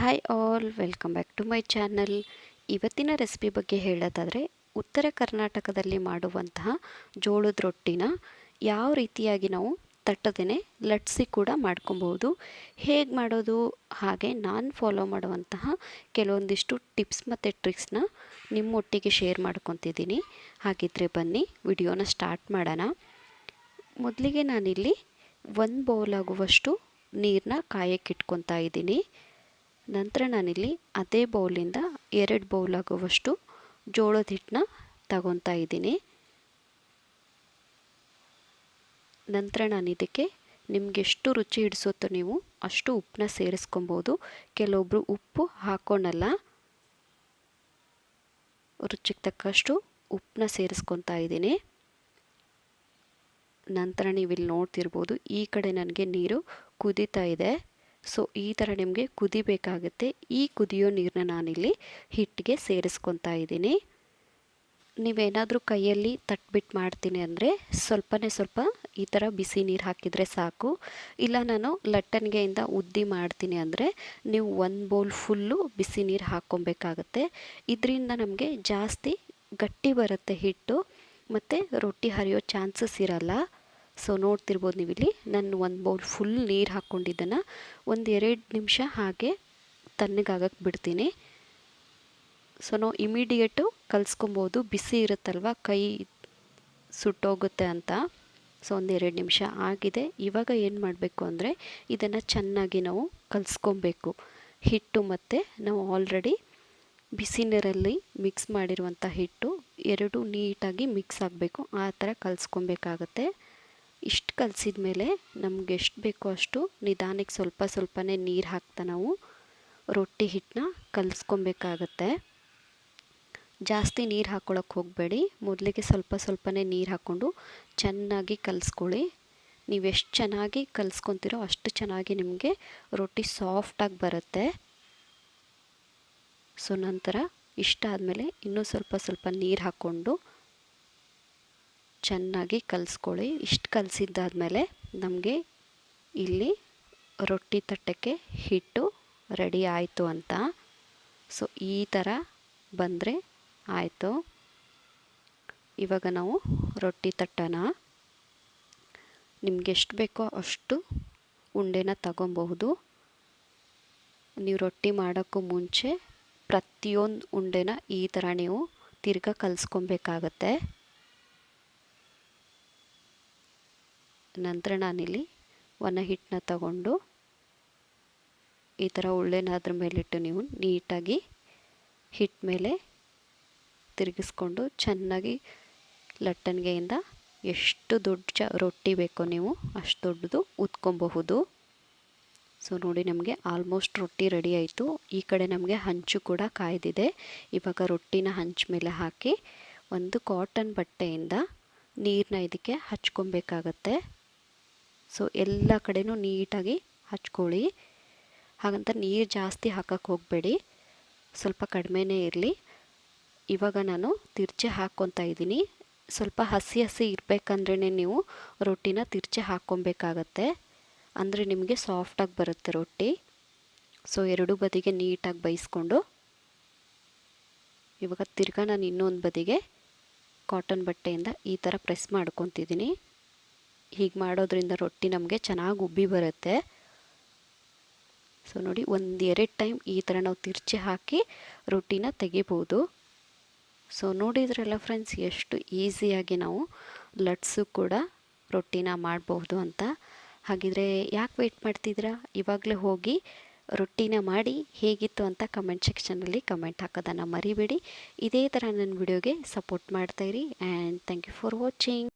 Hi all welcome back to my channel ಇವತ್ತಿನ recipe ಬಗ್ಗೆ ಹೇಳೋದಾದರೆ, ಉತ್ತರ ಕರ್ನಾಟಕದಲ್ಲಿ ಮಾಡುವಂತಹ ಜೋಳದ ರೊಟ್ಟಿನ ಯಾವ ರೀತಿಯಾಗಿ ನಾವು ತಟ್ಟದೇನೆ ಲಟ್ಸಿ ಕೂಡ ಮಾಡ್ಕೊಬೋದು ಹೇಗೆ ಮಾಡೋದು, ಹಾಗೆ ನಾನು ಫಾಲೋ ಮಾಡುವಂತಹ ಕೆಲವೊಂದಿಷ್ಟು ಟಿಪ್ಸ್ ಮತ್ತು ಟ್ರಿಕ್ಸ್ನ ನಿಮ್ಮೊಟ್ಟಿಗೆ ಶೇರ್ ಮಾಡ್ಕೊತಿದ್ದೀನಿ. ಹಾಗಿದ್ರೆ ಬನ್ನಿ, ವಿಡಿಯೋನ ಸ್ಟಾರ್ಟ್ ಮಾಡೋಣ. ಮೊದಲಿಗೆ ನಾನಿಲ್ಲಿ ಒಂದು ಬೌಲ್ ಆಗುವಷ್ಟು ನೀರನ್ನ ಕಾಯಕ್ಕೆ ಇಟ್ಕೊತಾ ಇದ್ದೀನಿ. ನಂತರ ನಾನಿಲ್ಲಿ ಅದೇ ಬೌಲಿಂದ ಎರಡು ಬೌಲ್ ಆಗುವಷ್ಟು ಜೋಳದ ಹಿಟ್ಟನ್ನ ತಗೊತಾ ಇದ್ದೀನಿ. ನಂತರ ನಾನು ಇದಕ್ಕೆ ನಿಮ್ಗೆ ಎಷ್ಟು ರುಚಿ ಹಿಡಿಸುತ್ತೋ ನೀವು ಅಷ್ಟು ಉಪ್ಪನ್ನ ಸೇರಿಸ್ಕೊಬೋದು. ಕೆಲವೊಬ್ಬರು ಉಪ್ಪು ಹಾಕೋಣಲ್ಲ ರುಚಿಗೆ ತಕ್ಕಷ್ಟು ಉಪ್ಪನ್ನ ಸೇರಿಸ್ಕೊತಾ ಇದ್ದೀನಿ. ನಂತರ ನೀವು ಇಲ್ಲಿ ನೋಡ್ತಿರ್ಬೋದು ಈ ಕಡೆ ನನಗೆ ನೀರು ಕುದೀತಾ ಇದೆ. ಸೊ ಈ ಥರ ನಿಮಗೆ ಕುದಿಬೇಕಾಗುತ್ತೆ ಈ ಕುದಿಯೋ ನೀರನ್ನ ನಾನಿಲ್ಲಿ ಹಿಟ್ಟಿಗೆ ಸೇರಿಸ್ಕೊತಾ ಇದ್ದೀನಿ. ನೀವೇನಾದರೂ ಕೈಯಲ್ಲಿ ತಟ್ಬಿಟ್ಟು ಮಾಡ್ತೀನಿ ಅಂದರೆ ಸ್ವಲ್ಪನೇ ಸ್ವಲ್ಪ ಈ ಥರ ಬಿಸಿ ನೀರು ಹಾಕಿದರೆ ಸಾಕು. ಇಲ್ಲ ನಾನು ಲಟ್ಟಣಿಗೆಯಿಂದ ಉದ್ದಿ ಮಾಡ್ತೀನಿ ಅಂದರೆ ನೀವು ಒಂದು ಬೌಲ್ ಫುಲ್ಲು ಬಿಸಿ ನೀರು ಹಾಕ್ಕೊಬೇಕಾಗತ್ತೆ. ಇದರಿಂದ ನಮಗೆ ಜಾಸ್ತಿ ಗಟ್ಟಿ ಬರುತ್ತೆ ಹಿಟ್ಟು. ಮತ್ತು ರೊಟ್ಟಿ ಹರಿಯೋ ಚಾನ್ಸಸ್ ಇರಲ್ಲ. ಸೊ ನೋಡ್ತಿರ್ಬೋದು ನೀವು ಇಲ್ಲಿ ನಾನು ಒಂದು ಬೌಲ್ ಫುಲ್ ನೀರು ಹಾಕ್ಕೊಂಡಿದ್ದನ್ನು ಒಂದು ಎರಡು ನಿಮಿಷ ಹಾಗೆ ತಣ್ಣಗಾಗಕ್ಕೆ ಬಿಡ್ತೀನಿ. ಸೊ ನಾವು ಇಮಿಡಿಯೇಟು ಕಲಿಸ್ಕೊಬೋದು. ಬಿಸಿ ಇರುತ್ತಲ್ವ? ಕೈ ಸುಟ್ಟೋಗುತ್ತೆ ಅಂತ. ಸೊ ಒಂದು ಎರಡು ನಿಮಿಷ ಆಗಿದೆ. ಇವಾಗ ಏನು ಮಾಡಬೇಕು ಅಂದರೆ ಇದನ್ನು ಚೆನ್ನಾಗಿ ನಾವು ಕಲಿಸ್ಕೊಬೇಕು. ಹಿಟ್ಟು ಮತ್ತು ನಾವು ಆಲ್ರೆಡಿ ಬಿಸಿ ನೀರಲ್ಲಿ ಮಿಕ್ಸ್ ಮಾಡಿರುವಂಥ ಹಿಟ್ಟು ಎರಡು ನೀಟಾಗಿ ಮಿಕ್ಸ್ ಆಗಬೇಕು. ಆ ಥರ ಕಲಿಸ್ಕೊಬೇಕಾಗತ್ತೆ. ಇಷ್ಟು ಕಲಸಿದ ಮೇಲೆ ನಮ್ಗೆ ಎಷ್ಟು ಬೇಕೋ ಅಷ್ಟು ನಿಧಾನಕ್ಕೆ ಸ್ವಲ್ಪ ಸ್ವಲ್ಪನೇ ನೀರು ಹಾಕ್ತಾ ನಾವು ರೊಟ್ಟಿ ಹಿಟ್ಟನ್ನ ಕಲಿಸ್ಕೊಬೇಕಾಗತ್ತೆ. ಜಾಸ್ತಿ ನೀರು ಹಾಕ್ಕೊಳಕ್ಕೆ ಹೋಗಬೇಡಿ. ಮೊದಲಿಗೆ ಸ್ವಲ್ಪ ಸ್ವಲ್ಪನೇ ನೀರು ಹಾಕ್ಕೊಂಡು ಚೆನ್ನಾಗಿ ಕಲಿಸ್ಕೊಳ್ಳಿ. ನೀವು ಎಷ್ಟು ಚೆನ್ನಾಗಿ ಕಲಿಸ್ಕೊತೀರೋ ಅಷ್ಟು ಚೆನ್ನಾಗಿ ನಿಮಗೆ ರೊಟ್ಟಿ ಸಾಫ್ಟಾಗಿ ಬರುತ್ತೆ. ಸೊ ನಂತರ ಇಷ್ಟ ಆದಮೇಲೆ ಇನ್ನೂ ಸ್ವಲ್ಪ ಸ್ವಲ್ಪ ನೀರು ಹಾಕ್ಕೊಂಡು ಚೆನ್ನಾಗಿ ಕಲಿಸ್ಕೊಳ್ಳಿ. ಇಷ್ಟು ಕಲಸಿದ್ದಾದಮೇಲೆ ನಮಗೆ ಇಲ್ಲಿ ರೊಟ್ಟಿ ತಟ್ಟಕ್ಕೆ ಹಿಟ್ಟು ರೆಡಿ ಆಯಿತು ಅಂತ. ಸೊ ಈ ಥರ ಬಂದರೆ ಆಯಿತು. ಇವಾಗ ನಾವು ರೊಟ್ಟಿ ತಟ್ಟನ ನಿಮ್ಗೆ ಎಷ್ಟು ಬೇಕೋ ಅಷ್ಟು ಉಂಡೆನ ತಗೊಬಹುದು. ನೀವು ರೊಟ್ಟಿ ಮಾಡೋಕ್ಕೂ ಮುಂಚೆ ಪ್ರತಿಯೊಂದು ಉಂಡೆನ ಈ ಥರ ನೀವು ತಿರ್ಗಾ ಕಲಿಸ್ಕೊಬೇಕಾಗತ್ತೆ. ನಂತರ ನಾನಿಲ್ಲಿ ಒಣ ಹಿಟ್ಟನ್ನ ತಗೊಂಡು ಈ ಥರ ಉಳ್ಳೆನ ಅದ್ರ ಮೇಲಿಟ್ಟು ನೀವು ನೀಟಾಗಿ ಹಿಟ್ ಮೇಲೆ ತಿರುಗಿಸ್ಕೊಂಡು ಚೆನ್ನಾಗಿ ಲಟ್ಟಣಿಗೆಯಿಂದ ಎಷ್ಟು ದೊಡ್ಡ ಚ ರೊಟ್ಟಿ ಬೇಕೋ ನೀವು ಅಷ್ಟು ದೊಡ್ಡದು ಉತ್ಕೊಬಹುದು. ಸೊ, ನೋಡಿ ನಮಗೆ ಆಲ್ಮೋಸ್ಟ್ ರೊಟ್ಟಿ ರೆಡಿ ಆಯಿತು. ಈ ಕಡೆ ನಮಗೆ ಹಂಚು ಕೂಡ ಕಾಯ್ದಿದೆ. ಇವಾಗ ರೊಟ್ಟಿನ ಹಂಚು ಮೇಲೆ ಹಾಕಿ ಒಂದು ಕಾಟನ್ ಬಟ್ಟೆಯಿಂದ ನೀರನ್ನ ಇದಕ್ಕೆ ಹಚ್ಕೊಬೇಕಾಗತ್ತೆ. ಸೊ ಎಲ್ಲ ಕಡೆಯೂ ನೀಟಾಗಿ ಹಚ್ಕೊಳ್ಳಿ. ಹಾಗಂತ ನೀರು ಜಾಸ್ತಿ ಹಾಕಕ್ಕೆ ಹೋಗಬೇಡಿ. ಸ್ವಲ್ಪ ಕಡಿಮೆನೇ ಇರಲಿ. ಇವಾಗ ನಾನು ತಿರ್ಚೆ ಹಾಕ್ಕೊತಾ ಇದ್ದೀನಿ. ಸ್ವಲ್ಪ ಹಸಿ ಹಸಿ ಇರಬೇಕಂದ್ರೇ ನೀವು ರೊಟ್ಟಿನ ತಿರ್ಚೆ ಹಾಕ್ಕೊಬೇಕಾಗತ್ತೆ. ಅಂದರೆ ನಿಮಗೆ ಸಾಫ್ಟಾಗಿ ಬರುತ್ತೆ ರೊಟ್ಟಿ. ಸೊ ಎರಡು ಬದಿಗೆ ನೀಟಾಗಿ ಬೇಯಿಸ್ಕೊಂಡು ಇವಾಗ ತಿರ್ಗಾ ನಾನು ಇನ್ನೊಂದು ಬದಿಗೆ ಕಾಟನ್ ಬಟ್ಟೆಯಿಂದ ಈ ಥರ ಪ್ರೆಸ್ ಮಾಡ್ಕೊತಿದ್ದೀನಿ. ಹೀಗೆ ಮಾಡೋದ್ರಿಂದ ರೊಟ್ಟಿ ನಮಗೆ ಚೆನ್ನಾಗಿ ಉಬ್ಬಿ ಬರುತ್ತೆ. ಸೊ ನೋಡಿ ಒಂದು ಎರಡು ಟೈಮ್ ಈ ಥರ ನಾವು ತಿರ್ಚಿ ಹಾಕಿ ರೊಟ್ಟಿನ ತೆಗಿಬೋದು. ಸೊ ನೋಡಿದ್ರಲ್ಲ ಫ್ರೆಂಡ್ಸ್ ಎಷ್ಟು ಈಸಿಯಾಗಿ ನಾವು ಲಟ್ಸು ಕೂಡ ರೊಟ್ಟಿನ ಮಾಡಬಹುದು ಅಂತ. ಹಾಗಿದ್ರೆ ಯಾಕೆ ವೆಯ್ಟ್ ಮಾಡ್ತಿದ್ದೀರಾ? ಇವಾಗಲೇ ಹೋಗಿ ರೊಟ್ಟಿನ ಮಾಡಿ ಹೇಗಿತ್ತು ಅಂತ ಕಮೆಂಟ್ ಸೆಕ್ಷನಲ್ಲಿ ಕಮೆಂಟ್ ಹಾಕೋದನ್ನು ಮರಿಬೇಡಿ. ಇದೇ ಥರ ನನ್ನ ವಿಡಿಯೋಗೆ support ಮಾಡ್ತಾಯಿರಿ and thank you for watching